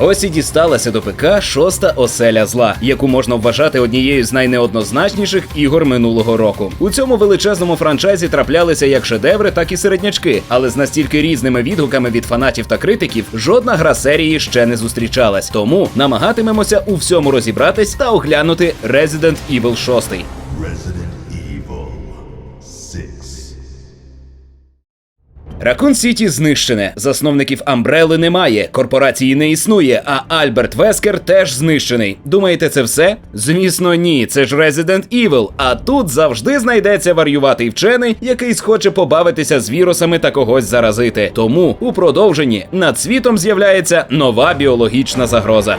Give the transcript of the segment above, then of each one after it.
Ось і дісталася до ПК шоста оселя зла, яку можна вважати однією з найнеоднозначніших ігор минулого року. У цьому величезному франчайзі траплялися як шедеври, так і середнячки, але з настільки різними відгуками від фанатів та критиків жодна гра серії ще не зустрічалась. Тому намагатимемося у всьому розібратись та оглянути Resident Evil 6. Resident Ракун Сіті знищене. Засновників Амбрели немає, корпорації не існує, а Альберт Вескер теж знищений. Думаєте, це все? Звісно, ні. Це ж Resident Evil. А тут завжди знайдеться варюватий вчений, який схоче побавитися з вірусами та когось заразити. Тому у продовженні над світом з'являється нова біологічна загроза.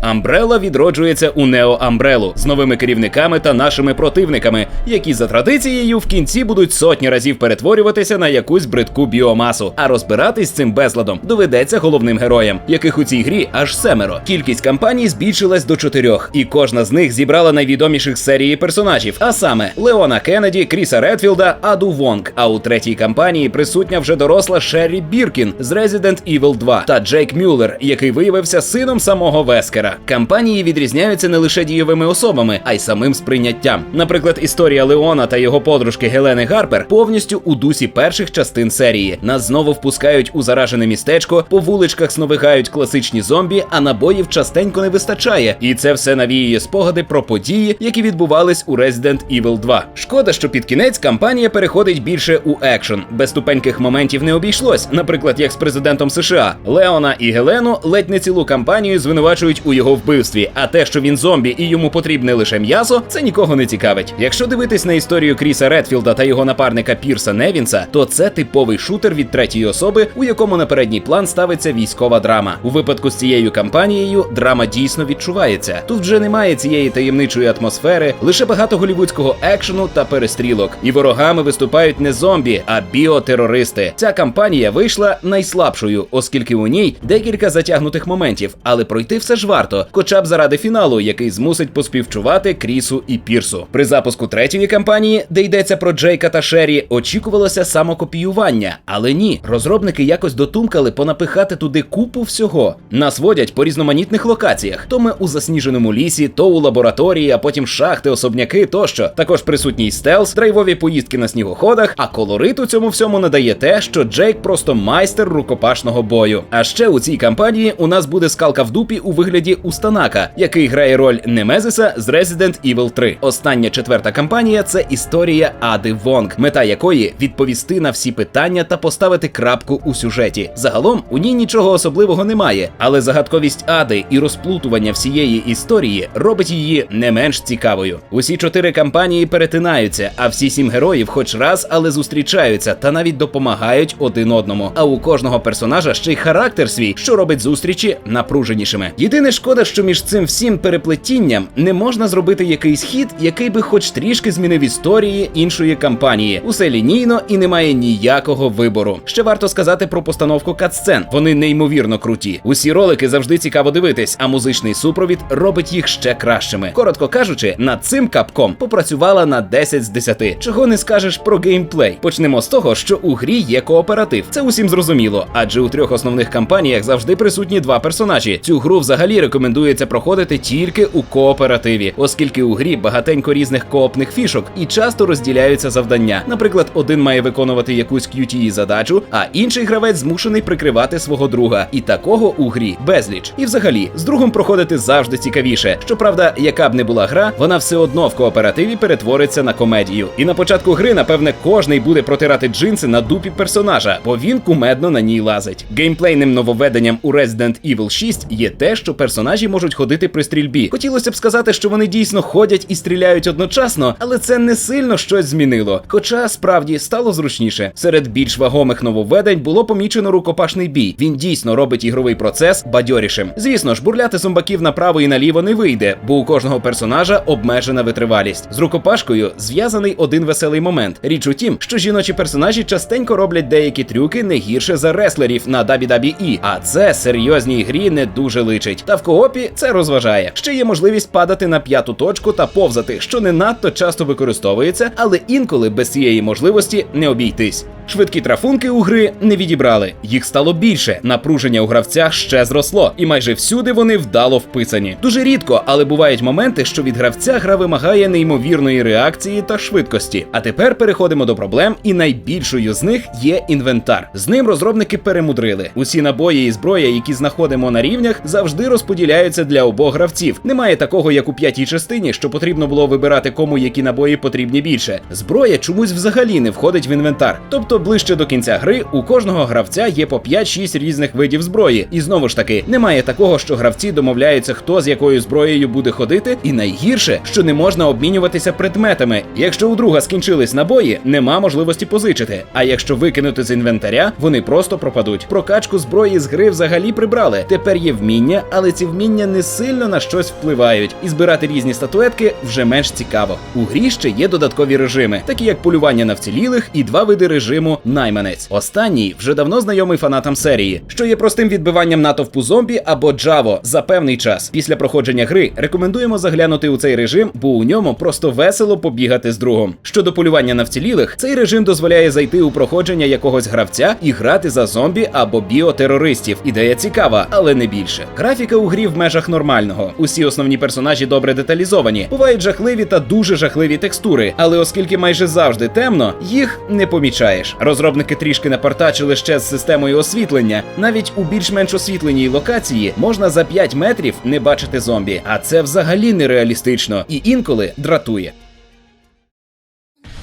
Амбрела відроджується у Нео Амбрелу з новими керівниками та нашими противниками, які за традицією в кінці будуть сотні разів перетворюватися на якусь бридку біомасу. А розбиратись з цим безладом доведеться головним героям, яких у цій грі аж семеро. Кількість кампаній збільшилась до чотирьох, і кожна з них зібрала найвідоміших серії персонажів, а саме Леона Кеннеді, Кріса Редфілда, Аду Вонг. А у третій кампанії присутня вже доросла Шеррі Біркін з Resident Evil 2 та Джейк Мюллер, який виявився сином самого Вескера. Кампанії відрізняються не лише дійовими особами, а й самим сприйняттям. Наприклад, історія Леона та його подружки Гелени Гарпер повністю у дусі перших частин серії. Нас знову впускають у заражене містечко, по вуличках сновигають класичні зомбі, а набоїв частенько не вистачає. І це все навіює спогади про події, які відбувались у Resident Evil 2. Шкода, що під кінець кампанія переходить більше у екшен. Без тупеньких моментів не обійшлось, наприклад, як з президентом США. Леона і Гелену ледь не цілу кампанію звинувачують у його вбивстві. А те, що він зомбі і йому потрібне лише м'ясо, це нікого не цікавить. Якщо дивитись на історію Кріса Редфілда та його напарника Пірса Невінса, то це типовий шутер від третьої особи, у якому на передній план ставиться військова драма. У випадку з цією кампанією драма дійсно відчувається. Тут вже немає цієї таємничої атмосфери, лише багато голівудського екшену та перестрілок. І ворогами виступають не зомбі, а біотерористи. Ця кампанія вийшла найслабшою, оскільки у ній декілька затягнутих моментів, але пройти все ж варто, хоча б заради фіналу, який змусить поспівчувати Крісу і Пірсу. При запуску третьої кампанії, де йдеться про Джейка та Шері, очікувалося самокопіювання, але ні, розробники якось дотумкали понапихати туди купу всього. Нас водять по різноманітних локаціях: то ми у засніженому лісі, то у лабораторії, а потім шахти, особняки тощо. Також присутній стелс, драйвові поїздки на снігоходах. А колорит у цьому всьому надає те, що Джейк просто майстер рукопашного бою. А ще у цій кампанії у нас буде скалка в дупі у вигляді Устанака, який грає роль Немезиса з Resident Evil 3. Остання четверта кампанія це історія Ади Вонг, мета якої відповісти на всі питання та поставити крапку у сюжеті. Загалом у ній нічого особливого немає, але загадковість Ади і розплутування всієї історії робить її не менш цікавою. Усі чотири кампанії перетинаються, а всі сім героїв, хоч раз, але зустрічаються та навіть допомагають один одному. А у кожного персонажа ще й характер свій, що робить зустрічі напруженішими. Єдине шкода, що між цим всім переплетінням не можна зробити якийсь хід, який би хоч трішки змінив історії іншої кампанії. Усе лінійно і немає ніякого вибору. Ще варто сказати про постановку катсцен. Вони неймовірно круті. Усі ролики завжди цікаво дивитись, а музичний супровід робить їх ще кращими. Коротко кажучи, над цим капком попрацювала на 10 з 10. Чого не скажеш про геймплей? Почнемо з того, що у грі є кооператив. Це усім зрозуміло, адже у трьох основних кампаніях завжди присутні два персонажі. Цю гру взагалі рекомендується проходити тільки у кооперативі, оскільки у грі багатенько різних коопних фішок і часто розділяються завдання. Наприклад, один має виконувати якусь QTE задачу, а інший гравець змушений прикривати свого друга. І такого у грі безліч. І взагалі, з другом проходити завжди цікавіше. Щоправда, яка б не була гра, вона все одно в кооперативі перетвориться на комедію. І на початку гри, напевне, кожний буде протирати джинси на дупі персонажа, бо він кумедно на ній лазить. Геймплейним нововведенням у Resident Evil 6 є те, що персонажі можуть ходити при стрільбі. Хотілося б сказати, що вони дійсно ходять і стріляють одночасно, але це не сильно щось змінило. Хоча справді стало зручніше. Серед більш вагомих нововведень було помічено рукопашний бій. Він дійсно робить ігровий процес бадьорішим. Звісно ж, бурляти зомбаків направо і наліво не вийде, бо у кожного персонажа обмежена витривалість. З рукопашкою зв'язаний один веселий момент. Річ у тім, що жіночі персонажі частенько роблять деякі трюки не гірше за реслерів на WWE, а це серйозній грі не дуже личить. Та в коопі це розважає. Ще є можливість падати на п'яту точку та повзати, що не надто часто використовується, але інколи без цієї можливості не обійтись. Швидкі трафунки у гри не відібрали. Їх стало більше. Напруження у гравцях ще зросло, і майже всюди вони вдало вписані. Дуже рідко, але бувають моменти, що від гравця гра вимагає неймовірної реакції та швидкості. А тепер переходимо до проблем, і найбільшою з них є інвентар. З ним розробники перемудрили. Усі набої і зброя, які знаходимо на рівнях, завжди розподіляються для обох гравців. Немає такого, як у п'ятій частині, що потрібно було вибирати кому які набої потрібні більше. Зброя чомусь взагалі не входить в інвентар. Тобто ближче до кінця гри у кожного гравця є по 5-6 різних видів зброї. І знову ж таки, немає такого, що гравці домовляються, хто з якою зброєю буде ходити. І найгірше, що не можна обмінюватися предметами. Якщо у друга скінчились набої, нема можливості позичити. А якщо викинути з інвентаря, вони просто пропадуть. Прокачку зброї з гри взагалі прибрали. Тепер є вміння, але ці вміння не сильно на щось впливають. І збирати різні статуетки вже менш цікаво. У грі ще є додаткові режими, такі як полювання на вцілілих і два види режиму найманець. Останній вже давно знайомий фанатам серії, що є простим відбиванням натовпу зомбі або Джаво за певний час. Після проходження гри рекомендуємо заглянути у цей режим, бо у ньому просто весело побігати з другом. Щодо полювання на вцілілих, цей режим дозволяє зайти у проходження якогось гравця і грати за зомбі або біотерористів. Ідея цікава, але не більше. Графіка у грі в межах нормального. Усі основні персонажі добре деталізовані. Бувають жахливі та дуже жахливі текстури, але оскільки майже завжди темно, їх не помічаєш. Розробники трішки напортачили ще з системою освітлення. Навіть у більш-менш освітленій локації можна за 5 метрів не бачити зомбі, а це взагалі нереалістично і інколи дратує.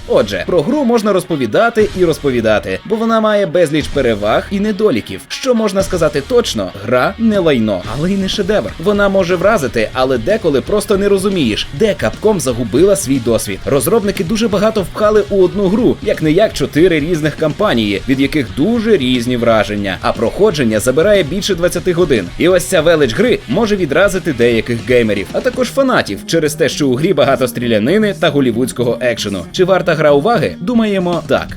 Отже, про гру можна розповідати і розповідати, бо вона має безліч переваг і недоліків. Що можна сказати точно, гра не лайно, але й не шедевр. Вона може вразити, але деколи просто не розумієш, де капком загубила свій досвід. Розробники дуже багато впхали у одну гру, як не як чотири різних кампанії, від яких дуже різні враження. А проходження забирає більше 20 годин. І ось ця велич гри може відразити деяких геймерів, а також фанатів через те, що у грі багато стрілянини та голівудського екшену. Чи варта гра уваги? Думаємо, так.